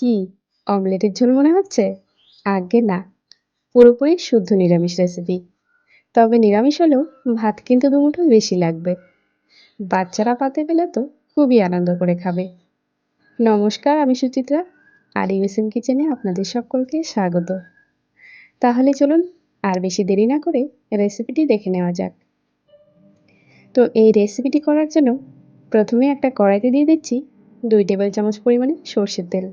কি? অমলেটের ঝোল মনে হচ্ছে? আজ্ঞে না। পুরোপুরি শুদ্ধ নিরামিষ রেসিপি তবে নিরামিষ হলেও ভাত কিন্তু দুমুঠো বেশি লাগবে। বাচ্চারা পাতে পেলে তো খুবই আনন্দ করে খাবে। নমস্কার, আমি সুচিত্রা। আর ইউএসএম কিচেনে আপনাদের সকলকে স্বাগত। তাহলে চলুন আর বেশি দেরি না করে রেসিপিটি দেখে নেওয়া যাক। তো এই রেসিপিটি করার জন্য প্রথমে একটা কড়াইতে দিয়ে দিচ্ছি দুই টেবিল চামচ পরিমাণে সর্ষের তেল।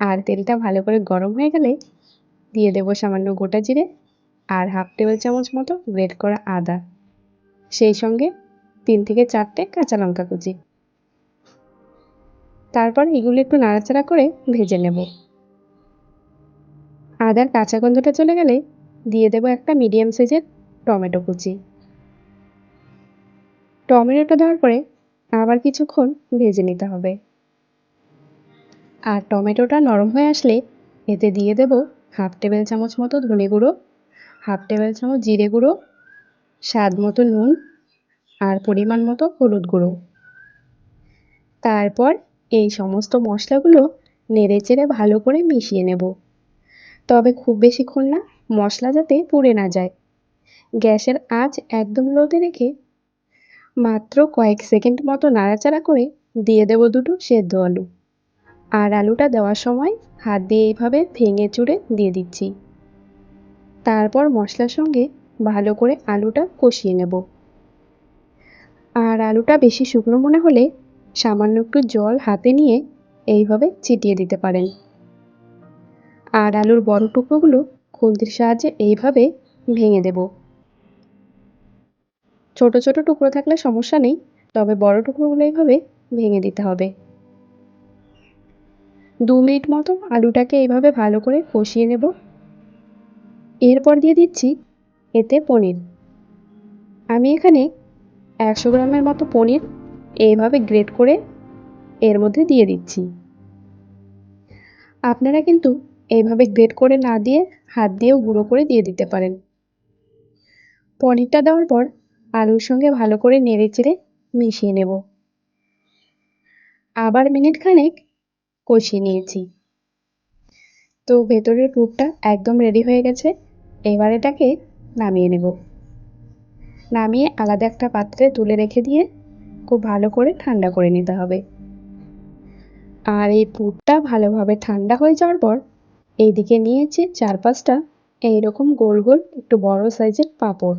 আর তেলটা ভালো করে গরম হয়ে গেলে দিয়ে দেবো সামান্য গোটা জিরে আর হাফ টেবিল চামচ মতো গ্রেট করা আদা, সেই সঙ্গে তিন থেকে চারটে কাঁচা লঙ্কা কুচি। তারপর এগুলো একটু নাড়াচাড়া করে ভেজে নেব। আদার কাঁচা গন্ধটা চলে গেলে দিয়ে দেবো একটা মিডিয়াম সাইজের টমেটো কুচি। টমেটোটা দেওয়ার পরে আবার কিছুক্ষণ ভেজে নিতে হবে। আর টমেটোটা নরম হয়ে আসলে এতে দিয়ে দেব হাফ টেবিল চামচ মতো ধনে গুঁড়ো, হাফ টেবিল চামচ জিরে গুঁড়ো, স্বাদ মতো নুন আর পরিমাণ মতো হলুদ গুঁড়ো। তারপর এই সমস্ত মশলাগুলো নেড়ে চেড়ে ভালো করে মিশিয়ে নেব। তবে খুব বেশিক্ষণ না, মশলা যাতে পুড়ে না যায়। গ্যাসের আঁচ একদম লোতে রেখে মাত্র কয়েক সেকেন্ড মতো নাড়াচাড়া করে দিয়ে দেব দুটো সেদ্ধ আলু। আর আলুটা দেওয়ার সময় হাত দিয়ে এইভাবে ভেঙে চুড়ে দিয়ে দিচ্ছি। তারপর মশলার সঙ্গে ভালো করে আলুটা কষিয়ে নেব। আর আলুটা বেশি শুকনো মনে হলে সামান্য একটু জল হাতে নিয়ে এইভাবে ছিটিয়ে দিতে পারেন। আর আলুর বড় টুকরোগুলো খুন্তির সাহায্যে এইভাবে ভেঙে দেব। ছোট ছোট টুকরো থাকলে সমস্যা নেই, তবে বড় টুকরোগুলো এইভাবে ভেঙে দিতে হবে। দু মিনিট মতো আলুটাকে এইভাবে ভালো করে কষিয়ে নেব। এরপর দিয়ে দিচ্ছি এতে পনির। আমি এখানে একশো গ্রামের মতো পনির এইভাবে গ্রেট করে এর মধ্যে দিয়ে দিচ্ছি। আপনারা কিন্তু এইভাবে গ্রেট করে না দিয়ে হাত দিয়েও গুঁড়ো করে দিয়ে দিতে পারেন। পনিরটা দেওয়ার পর আলুর সঙ্গে ভালো করে নেড়ে চেড়ে মিশিয়ে নেব। আবার মিনিট খানেক কষিয়ে নিয়েছি। তো ভেতরের পুরটা একদম রেডি হয়ে গেছে। এবার এটাকে নামিয়ে নেব। নামিয়ে আলাদা একটা পাত্রে তুলে রেখে দিয়ে খুব ভালো করে ঠান্ডা করে নিতে হবে। আর এই পুরটা ভালোভাবে ঠান্ডা হয়ে যাওয়ার পর এইদিকে নিয়েছি চার পাঁচটা এইরকম গোল গোল একটু বড় সাইজের পাঁপড়।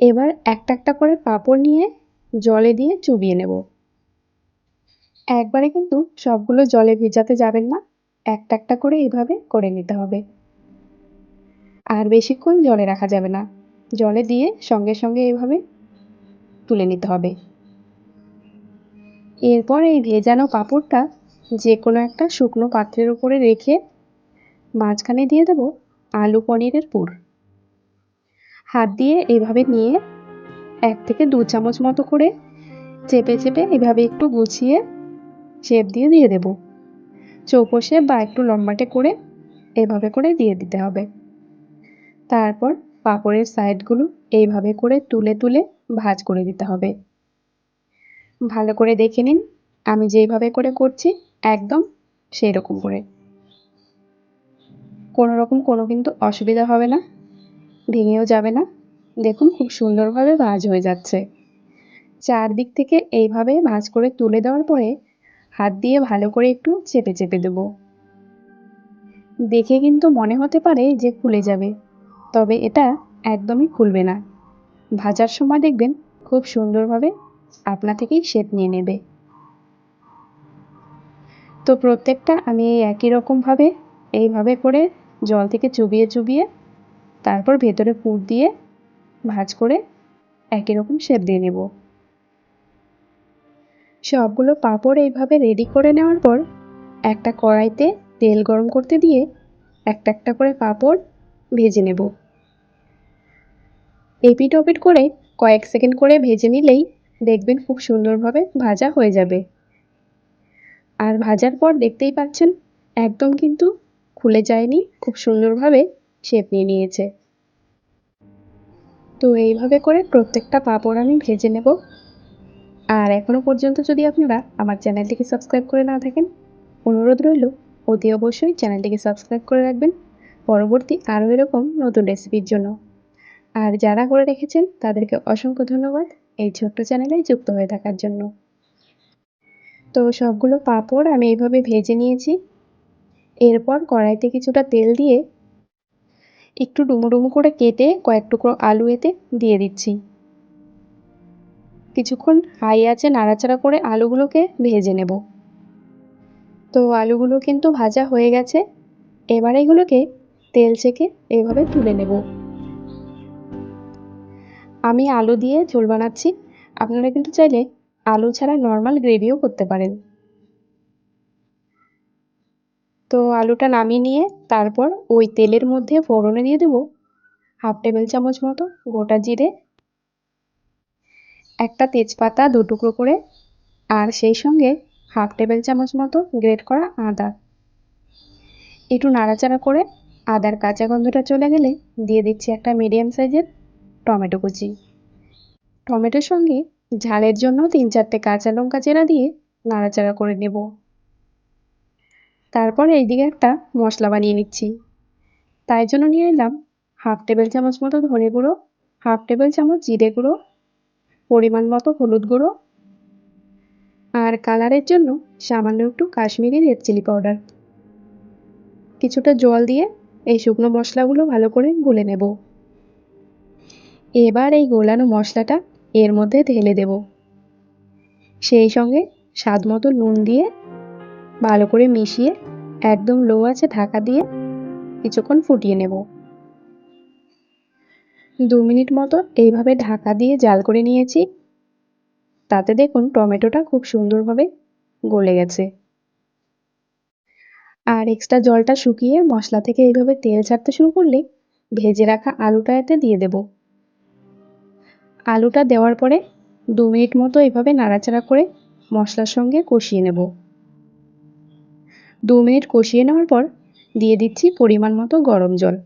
এবার একটা একটা করে পাঁপড় নিয়ে জলে দিয়ে চুবিয়ে নেব। একবারে কিন্তু সবগুলো জলে ভেজাতে যাবেন না। একটা একটা করে এভাবে করে নিতে হবে। আর বেশিক্ষণ জলে রাখা যাবে না। জলে দিয়ে সঙ্গে সঙ্গে এভাবে তুলে নিতে হবে। এরপর এই ভেজানো পাঁপড়টা যে কোনো একটা শুকনো পাত্রের উপরে রেখে মাঝখানে দিয়ে দেবো আলু পনিরের পুর। হাত দিয়ে এভাবে নিয়ে এক থেকে দু চামচ মতো করে চেপে চেপে এভাবে একটু গুছিয়ে শেপ দিয়ে দিয়ে দেব। চৌকো শেপ বা একটু লম্বাটে করে এভাবে করে দিয়ে দিতে হবে। তারপর পাপড়ের সাইডগুলো এইভাবে করে তুলে তুলে ভাজ করে দিতে হবে। ভালো করে দেখে নিন, আমি যেইভাবে করে করছি একদম সেই রকম করে। কোনো রকম কোনো কিন্তু অসুবিধা হবে না, ভেঙেও যাবে না। দেখুন খুব সুন্দরভাবে ভাজ হয়ে যাচ্ছে। চারদিক থেকে এইভাবে ভাজ করে তুলে দেওয়ার পরে হাত দিয়ে ভালো করে একটু চেপে চেপে দেব। দেখে কিন্তু মনে হতে পারে যে খুলে যাবে, তবে এটা একদমই খুলবে না। ভাজার সময় দেখবেন খুব সুন্দরভাবে আপনা থেকেই শেপ নিয়ে নেবে। তো প্রত্যেকটা আমি একই রকমভাবে এইভাবে করে জল থেকে চুবিয়ে চুবিয়ে তারপর ভেতরে পুর দিয়ে ভাজ করে একই রকম শেপ দিয়ে নেব। সবগুলো পাঁপড় এইভাবে রেডি করে নেওয়ার পর একটা কড়াইতে তেল গরম করতে দিয়ে একটা একটা করে পাঁপড় ভেজে নেব। এপিট ওপিট করে কয়েক সেকেন্ড করে ভেজে নিলেই দেখবেন খুব সুন্দরভাবে ভাজা হয়ে যাবে। আর ভাজার পর দেখতেই পাচ্ছেন একদম কিন্তু খুলে যায়নি, খুব সুন্দরভাবে শেপ নিয়ে নিয়েছে। তো এইভাবে করে প্রত্যেকটা পাঁপড় আমি ভেজে নেব। আর এখনও পর্যন্ত যদি আপনারা আমার চ্যানেলটিকে সাবস্ক্রাইব করে না থাকেন, অনুরোধ রইল অতি অবশ্যই চ্যানেলটিকে সাবস্ক্রাইব করে রাখবেন। পরবর্তী আরও এরকম নতুন রেসিপির জন্য। আর যারা করে রেখেছেন, তাদেরকে অসংখ্য ধন্যবাদ এই ছোট্ট চ্যানেলে যুক্ত হয়ে থাকার জন্য। তো সবগুলো পাঁপড় আমি এইভাবে ভেজে নিয়েছি। এরপর কড়াইতে কিছুটা তেল দিয়ে একটু ডুমো ডুমো করে কেটে কয়েক টুকরো আলু এতে দিয়ে দিচ্ছি। কিছুক্ষণ হাই আছে নাড়াচাড়া করে আলুগুলোকে ভেজে নেব। তো আলুগুলো কিন্তু ভাজা হয়ে গেছে। এবার এগুলোকে তেল ছেঁকে এভাবে তুলে নেব। আমি আলু দিয়ে ঝোল বানাচ্ছি। আপনারা কিন্তু চাইলে আলু ছাড়া নর্মাল গ্রেভিও করতে পারেন। তো আলুটা নামিয়ে নিয়ে তারপর ওই তেলের মধ্যে ফোড়নে দিয়ে দেবো। হাফ টেবিল চামচ মতো গোটা জিরে একটা তেজপাতা দু টুকরো করে আর সেই সঙ্গে হাফ টেবিল চামচ মতো গ্রেট করা আদা। একটু নাড়াচাড়া করে আদার কাঁচা গন্ধটা চলে গেলে দিয়ে দিচ্ছি একটা মিডিয়াম সাইজের টমেটো কুচি। টমেটোর সঙ্গে ঝালের জন্য তিন চারটে কাঁচা লঙ্কা চেরা দিয়ে নাড়াচাড়া করে নেব। তারপর এইদিকে একটা মশলা বানিয়ে নিচ্ছি। তাই জন্য নিয়ে এলাম হাফ টেবিল চামচ মতো ধনে গুঁড়ো, হাফ টেবিল চামচ জিরে গুঁড়ো পরিমাণ মতো হলুদ গুঁড়ো আর কালারের জন্য সামান্য একটু কাশ্মীরি রেড চিলি পাউডার। কিছুটা জল দিয়ে এই শুকনো মশলাগুলো ভালো করে গুলে নেব। এবার এই গোলানো মশলাটা এর মধ্যে ঢেলে দেব। সেই সঙ্গে স্বাদ মতো নুন দিয়ে ভালো করে মিশিয়ে একদম লো আছে ঢাকা দিয়ে কিছুক্ষণ ফুটিয়ে নেব। দু মিনিট মতো এইভাবে ঢাকা দিয়ে জাল করে নিয়েছি। তাতে দেখুন টমেটোটা খুব সুন্দরভাবে গলে গেছে। আর এক্সট্রা জলটা শুকিয়ে মশলা থেকে এইভাবে তেল ছাড়তে শুরু করলে ভেজে রাখা আলুটা এতে দিয়ে দেব। আলুটা দেওয়ার পরে দু মিনিট মতো এভাবে নাড়াচাড়া করে মশলার সঙ্গে কষিয়ে নেব। দু মিনিট কষিয়ে নেওয়ার পর দিয়ে দিচ্ছি পরিমাণ মতো গরম জল।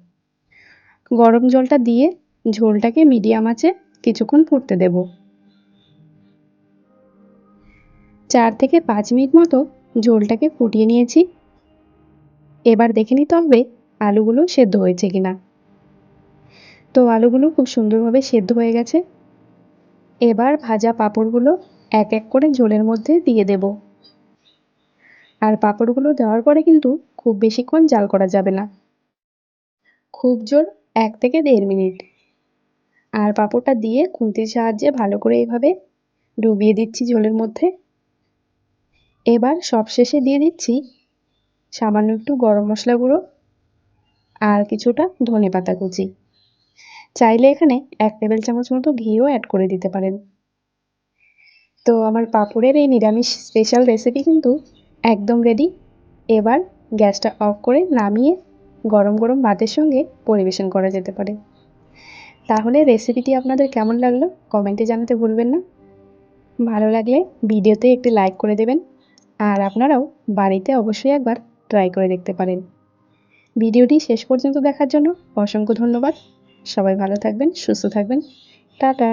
গরম জলটা দিয়ে ঝোলটাকে মিডিয়াম আছে কিছুক্ষণ ফুটতে দেব। চার থেকে পাঁচ মিনিট মতো ঝোলটাকে ফুটিয়ে নিয়েছি। এবার দেখে নিতে হবে আলুগুলো সেদ্ধ হয়েছে কিনা। তো আলুগুলো খুব সুন্দরভাবে সেদ্ধ হয়ে গেছে। এবার ভাজা পাঁপড়গুলো এক এক করে ঝোলের মধ্যে দিয়ে দেব। আর পাঁপড়গুলো দেওয়ার পরে কিন্তু খুব বেশিক্ষণ জাল করা যাবে না। খুব জোর এক থেকে দেড় মিনিট। আর পাঁপড়টা দিয়ে খুন্তির সাহায্যে ভালো করে এইভাবে ডুবিয়ে দিচ্ছি ঝোলের মধ্যে। এবার সবশেষে দিয়ে দিচ্ছি সামান্য একটু গরম মশলা গুঁড়ো আর কিছুটা ধনে পাতা কুচি। চাইলে এখানে এক টেবিল চামচ মতো ঘিও অ্যাড করে দিতে পারেন। তো আমার পাঁপড়ের এই নিরামিষ স্পেশাল রেসিপি কিন্তু একদম রেডি এবার গ্যাসটা অফ করে নামিয়ে গরম গরম ভাতের সঙ্গে পরিবেশন করা যেতে পারে। তাহলে রেসিপিটি আপনাদের কেমন লাগল? কমেন্টে জানাতে ভুলবেন না। ভালো লাগলে ভিডিওতে একটি লাইক করে দেবেন। আর আপনারাও বাড়িতে অবশ্যই একবার ট্রাই করে দেখতে পারেন। ভিডিওটি শেষ পর্যন্ত দেখার জন্য অসংখ্য ধন্যবাদ। সবাই ভালো থাকবেন, সুস্থ থাকবেন। টাটা!